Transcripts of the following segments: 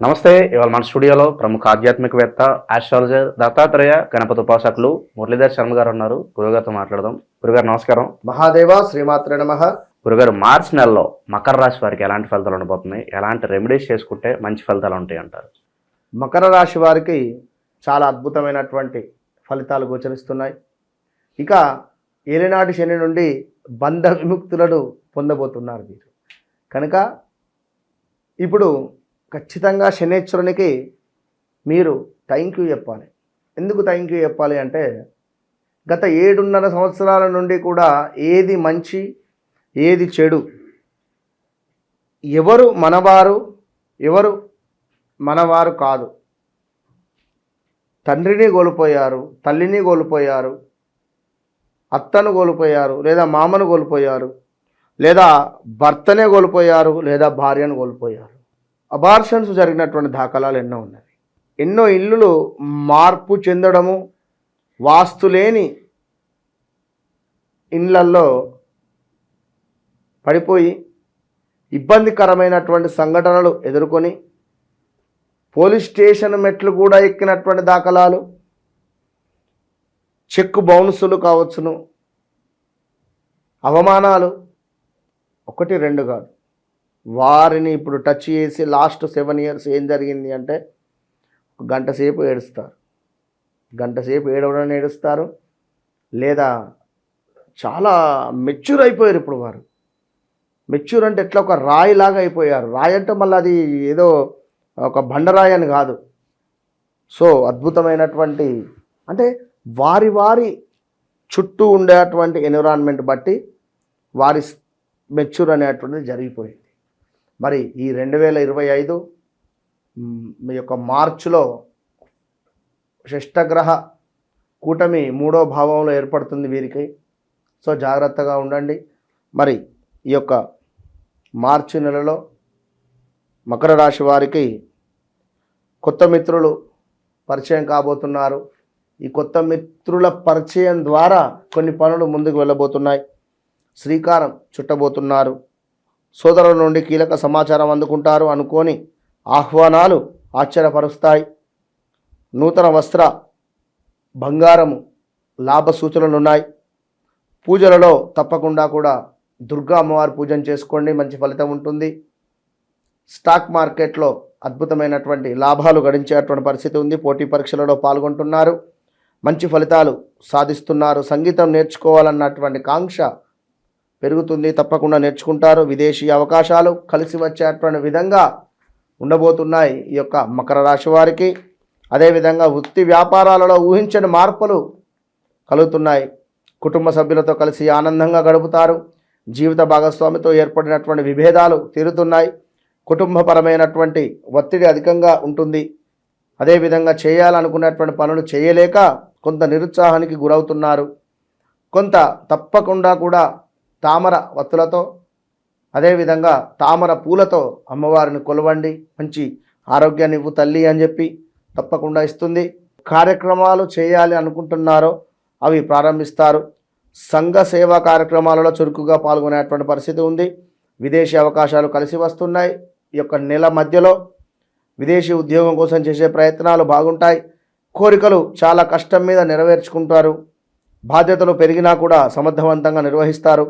నమస్తే ఇవాళ మన స్టూడియోలో ప్రముఖ ఆధ్యాత్మికవేత్త ఆస్ట్రాలజర్ దత్తాత్రేయ గణపతి ఉపాసకులు మురళీధర్ శర్మ గారు ఉన్నారు. గురుగారితో మాట్లాడదాం. గురుగారు నమస్కారం. మహాదేవ శ్రీమాత్రే నమ. గురుగారు మార్చి నెలలో మకర రాశి వారికి ఎలాంటి ఫలితాలు ఉండబోతున్నాయి? ఎలాంటి రెమెడీస్ చేసుకుంటే మంచి ఫలితాలు ఉంటాయి అంటారు? మకర రాశి వారికి చాలా అద్భుతమైనటువంటి ఫలితాలు గోచరిస్తున్నాయి. ఇక ఏలినాటి శని నుండి బంధ విముక్తులను పొందబోతున్నారు మీరు కనుక ఇప్పుడు ఖచ్చితంగా శనేశ్వరునికి మీరు థ్యాంక్ యూ చెప్పాలి. ఎందుకు థ్యాంక్ యూ చెప్పాలి అంటే గత ఏడున్నర సంవత్సరాల నుండి కూడా ఏది మంచి ఏది చెడు ఎవరు మనవారు ఎవరు మనవారు కాదు. తండ్రిని కోల్పోయారు తల్లిని కోల్పోయారు అత్తను కోల్పోయారు లేదా మామను కోల్పోయారు లేదా భర్తనే కోల్పోయారు లేదా భార్యను కోల్పోయారు. అబార్షన్స్ జరిగినటువంటి దాఖలాలు ఎన్నో ఉన్నాయి. ఎన్నో ఇల్లులు మార్పు చెందడము వాస్తు లేని ఇళ్ళల్లో పడిపోయి ఇబ్బందికరమైనటువంటి సంఘటనలు ఎదుర్కొని పోలీస్ స్టేషన్ మెట్లు కూడా ఎక్కినటువంటి దాఖలాలు చెక్ బౌన్సులు కావచ్చును అవమానాలు ఒకటి రెండు కాదు. వారిని ఇప్పుడు టచ్ చేసి లాస్ట్ సెవెన్ ఇయర్స్ ఏం జరిగింది అంటే ఒక గంట సేపు ఏడుస్తారు. గంట సేపు ఏడవడం ఏడుస్తారు. లేదా చాలా మెచ్యూర్ అయిపోయారు ఇప్పుడు వారు. మెచ్యూర్ అంటే ఎట్లా ఒక రాయిలాగా అయిపోయారు. రాయి అంటే మళ్ళీ అది ఏదో ఒక బండరాయి అని కాదు. సో అద్భుతమైనటువంటి అంటే వారి వారి చుట్టూ ఉండేటువంటి ఎన్విరాన్మెంట్ బట్టి వారి మెచ్యూర్ అనేటువంటిది జరిగిపోయింది. మరి ఈ రెండు వేల ఇరవై ఐదు మీ యొక్క మార్చిలో షష్టగ్రహ కూటమి మూడో భావంలో ఏర్పడుతుంది వీరికి. సో జాగ్రత్తగా ఉండండి. మరి ఈ యొక్క మార్చి నెలలో మకర రాశి వారికి కొత్త మిత్రులు పరిచయం కాబోతున్నారు. ఈ కొత్త మిత్రుల పరిచయం ద్వారా కొన్ని పనులు ముందుకు వెళ్ళబోతున్నాయి. శ్రీకారం చుట్టబోతున్నారు. సోదరుల నుండి కీలక సమాచారం అందుకుంటారు అనుకోని ఆహ్వానాలు ఆశ్చర్యపరుస్తాయి. నూతన వస్త్ర బంగారము లాభ సూచనలు ఉన్నాయి పూజలలో తప్పకుండా కూడా దుర్గా అమ్మవారి పూజను చేసుకోండి మంచి ఫలితం ఉంటుంది. స్టాక్ మార్కెట్లో అద్భుతమైనటువంటి లాభాలు గడించేటువంటి పరిస్థితి ఉంది. పోటీ పరీక్షలలో పాల్గొంటున్నారు. మంచి ఫలితాలు సాధిస్తున్నారు. సంగీతం నేర్చుకోవాలన్నటువంటి కాంక్ష పెరుగుతుంది తప్పకుండా నేర్చుకుంటారు. విదేశీ అవకాశాలు కలిసి వచ్చేటువంటి విధంగా ఉండబోతున్నాయి ఈ యొక్క మకర రాశి వారికి. అదేవిధంగా వృత్తి వ్యాపారాలలో ఊహించని మార్పులు కలుగుతున్నాయి. కుటుంబ సభ్యులతో కలిసి ఆనందంగా గడుపుతారు. జీవిత భాగస్వామితో ఏర్పడినటువంటి విభేదాలు తీరుతున్నాయి. కుటుంబపరమైనటువంటి ఒత్తిడి అధికంగా ఉంటుంది. అదేవిధంగా చేయాలనుకున్నటువంటి పనులు చేయలేక కొంత నిరుత్సాహానికి గురవుతున్నారు. కొంత తప్పకుండా కూడా తామర వత్తులతో అదేవిధంగా తామర పూలతో అమ్మవారిని కొలవండి మంచి ఆరోగ్యాన్ని ఇవ్వు తల్లి అని చెప్పి తప్పకుండా ఇస్తుంది. కార్యక్రమాలు చేయాలి అనుకుంటున్నారో అవి ప్రారంభిస్తారు. సంఘ సేవా కార్యక్రమాలలో చురుకుగా పాల్గొనేటువంటి పరిస్థితి ఉంది. విదేశీ అవకాశాలు కలిసి వస్తున్నాయి. ఈ యొక్క నెల మధ్యలో విదేశీ ఉద్యోగం కోసం చేసే ప్రయత్నాలు బాగుంటాయి. కోరికలు చాలా కష్టం మీద నెరవేర్చుకుంటారు. బాధ్యతలు పెరిగినా కూడా సమర్థవంతంగా నిర్వహిస్తారు.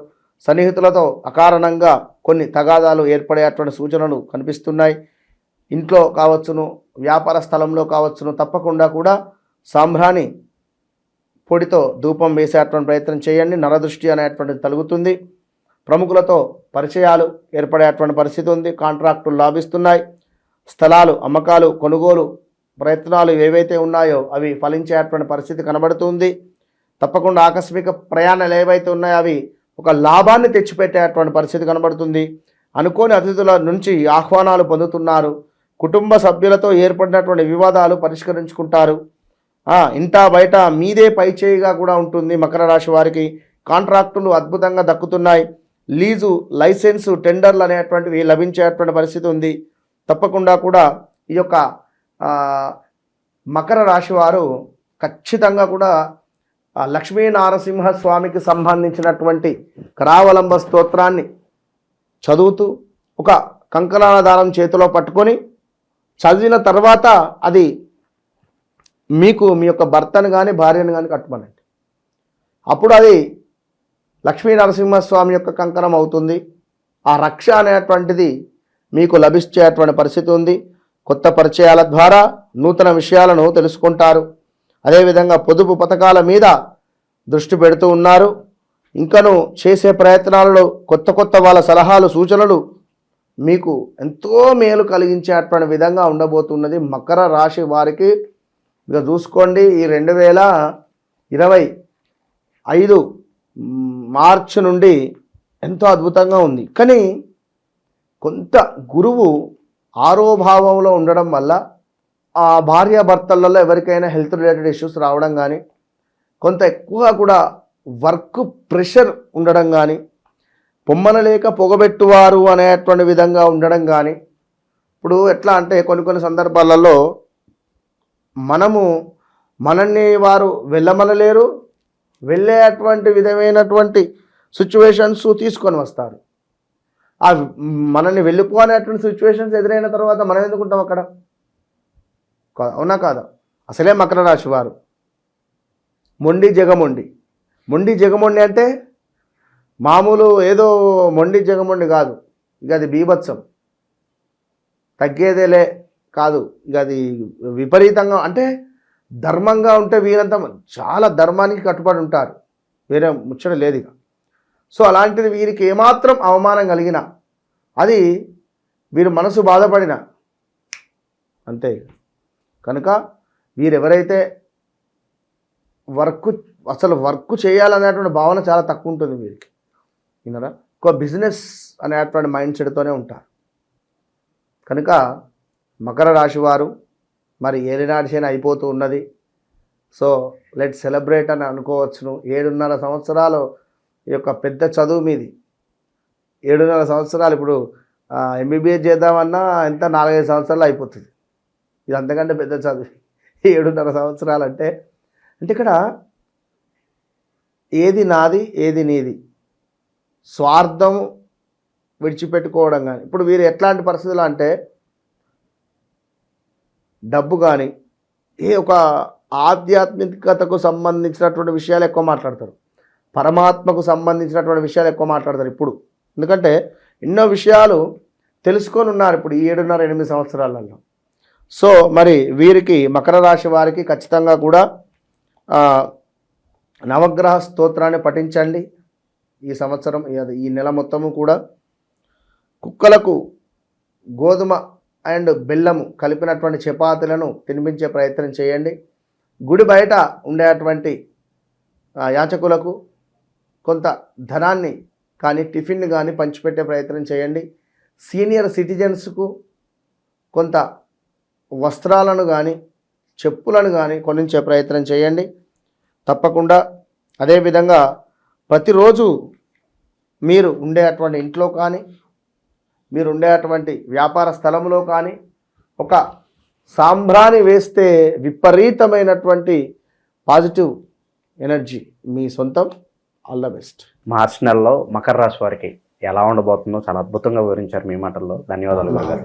సన్నిహితులతో అకారణంగా కొన్ని తగాదాలు ఏర్పడేటువంటి సూచనలు కనిపిస్తున్నాయి. ఇంట్లో కావచ్చును వ్యాపార స్థలంలో కావచ్చును తప్పకుండా కూడా సాంబ్రాణి పొడితో ధూపం వేసేటువంటి ప్రయత్నం చేయండి. నరదృష్టి అనేటువంటిది తలుగుతుంది. ప్రముఖులతో పరిచయాలు ఏర్పడేటువంటి పరిస్థితి ఉంది. కాంట్రాక్టులు లాభిస్తున్నాయి. స్థలాలు అమ్మకాలు కొనుగోలు ప్రయత్నాలు ఏవైతే ఉన్నాయో అవి ఫలించేటువంటి పరిస్థితి కనబడుతుంది. తప్పకుండా ఆకస్మిక ప్రయాణాలు ఏవైతే ఉన్నాయో అవి ఒక లాభాన్ని తెచ్చిపెట్టేటువంటి పరిస్థితి కనబడుతుంది. అనుకోని అతిథుల నుంచి ఆహ్వానాలు పొందుతున్నారు. కుటుంబ సభ్యులతో ఏర్పడినటువంటి వివాదాలు పరిష్కరించుకుంటారు. ఇంత ఇంటా బయట మీదే పైచేయిగా కూడా ఉంటుంది మకర రాశి వారికి. కాంట్రాక్టులు అద్భుతంగా దక్కుతున్నాయి. లీజు లైసెన్సు టెండర్లు అనేటువంటివి లభించేటువంటి పరిస్థితి ఉంది. తప్పకుండా కూడా ఈ యొక్క మకర రాశి వారు ఖచ్చితంగా కూడా లక్ష్మీ నారసింహ స్వామికి సంబంధించినటువంటి కరావలంబ స్తోత్రాన్ని చదువుతూ ఒక కంకణాదారం చేతిలో పట్టుకొని చదివిన తర్వాత అది మీకు మీ యొక్క భర్తను కానీ భార్యను కానీ కట్టుమనండి అప్పుడు అది లక్ష్మీ నరసింహస్వామి యొక్క కంకణం అవుతుంది. ఆ రక్ష అనేటువంటిది మీకు లభించేటువంటి పరిస్థితి ఉంది. కొత్త పరిచయాల ద్వారా నూతన విషయాలను తెలుసుకుంటారు. అదేవిధంగా పొదుపు పథకాల మీద దృష్టి పెడుతూ ఉన్నారు. ఇంకను చేసే ప్రయత్నాలలో కొత్త కొత్త వాళ్ళ సలహాలు సూచనలు మీకు ఎంతో మేలు కలిగించేటువంటి విధంగా ఉండబోతున్నది. మకర రాశి వారికి ఇక చూసుకోండి ఈ రెండు వేల ఇరవై ఐదు మార్చి నుండి ఎంతో అద్భుతంగా ఉంది. కానీ కొంత గురువు ఆరోభావంలో ఉండడం వల్ల ఆ భార్యాభర్తలలో ఎవరికైనా హెల్త్ రిలేటెడ్ ఇష్యూస్ రావడం కానీ కొంత ఎక్కువ కూడా వర్క్ ప్రెషర్ ఉండడం కానీ పొమ్మనలేక పొగబెట్టువారు అనేటువంటి విధంగా ఉండడం కానీ ఇప్పుడు ఎట్లా అంటే కొన్ని కొన్ని సందర్భాలలో మనము మనల్ని వారు వెళ్ళమనలేరు వెళ్ళేటువంటి విధమైనటువంటి సిచ్యువేషన్స్ తీసుకొని వస్తారు. ఆ మనల్ని వెళ్ళిపోనేటువంటి సిచ్యువేషన్స్ ఎదురైన తర్వాత మనం ఎందుకుంటాం అక్కడ? అవునా కాదా? అసలే మకర రాశి వారు. మొండి జగమొండి. మొండి జగమొండి అంటే మామూలు ఏదో మొండి జగమొండి కాదు. ఇక అది బీభత్సం. తగ్గేదేలే కాదు. ఇక అది విపరీతంగా అంటే ధర్మంగా ఉంటే వీరంతా చాలా ధర్మానికి కట్టుబడి ఉంటారు. వేరే ముచ్చట లేదు ఇక. సో అలాంటిది వీరికి ఏమాత్రం అవమానం కలిగినా అది వీరి మనసు బాధపడిన అంతే కనుక వీరెవరైతే వర్క్ అసలు వర్క్ చేయాలనేటువంటి భావన చాలా తక్కువ ఉంటుంది వీరికి. విన్నారా? ఒక బిజినెస్ అనేటువంటి మైండ్ సెట్తోనే ఉంటారు. కనుక మకర రాశి వారు మరి ఏలినాటి అయిపోతూ ఉన్నది. సో లెట్ సెలబ్రేట్ అని అనుకోవచ్చును. ఏడున్నర సంవత్సరాలు ఈ యొక్క పెద్ద చదువు మీది. ఏడున్నర సంవత్సరాలు ఇప్పుడు ఎంబీబీఎస్ చేద్దామన్నా ఎంత? నాలుగైదు సంవత్సరాలు అయిపోతుంది. ఇది అంతకంటే పెద్ద చదువు. ఏడున్నర సంవత్సరాలు అంటే అంటే ఇక్కడ ఏది నాది ఏది నీది. స్వార్థం విడిచిపెట్టుకోవడం కానీ ఇప్పుడు వీరు ఎట్లాంటి పరిస్థితులు అంటే డబ్బు కానీ ఏ ఒక ఆధ్యాత్మికతకు సంబంధించినటువంటి విషయాలు ఎక్కువ మాట్లాడతారు. పరమాత్మకు సంబంధించినటువంటి విషయాలు ఎక్కువ మాట్లాడతారు ఇప్పుడు. ఎందుకంటే ఎన్నో విషయాలు తెలుసుకొని ఉన్నారు ఇప్పుడు ఈ ఏడున్నర ఎనిమిది సంవత్సరాలలో. సో మరి వీరికి మకర రాశి వారికి ఖచ్చితంగా కూడా నవగ్రహ స్తోత్రాన్ని పఠించండి. ఈ సంవత్సరం ఈ- ఈ నెల మొత్తము కూడా కుక్కలకు గోధుమ అండ్ బెల్లము కలిపినటువంటి చపాతీలను తినిపించే ప్రయత్నం చేయండి. గుడి బయట ఉండేటువంటి యాచకులకు కొంత ధనాన్ని కానీ టిఫిన్ కానీ పంచిపెట్టే ప్రయత్నం చేయండి. సీనియర్ సిటిజన్స్కు కొంత వస్త్రాలను కానీ చెప్పులను కానీ కొనించే ప్రయత్నం చేయండి. తప్పకుండా అదేవిధంగా ప్రతిరోజు మీరు ఉండేటువంటి ఇంట్లో కానీ మీరు ఉండేటువంటి వ్యాపార స్థలంలో కానీ ఒక సాంబ్రాని వేస్తే విపరీతమైనటువంటి పాజిటివ్ ఎనర్జీ మీ సొంతం. All the best. మార్చ్ నెలలో మకర రాశి వారికి ఎలా ఉండబోతుందో చాలా అద్భుతంగా వివరించారు మీ మాటల్లో. ధన్యవాదాలు గారు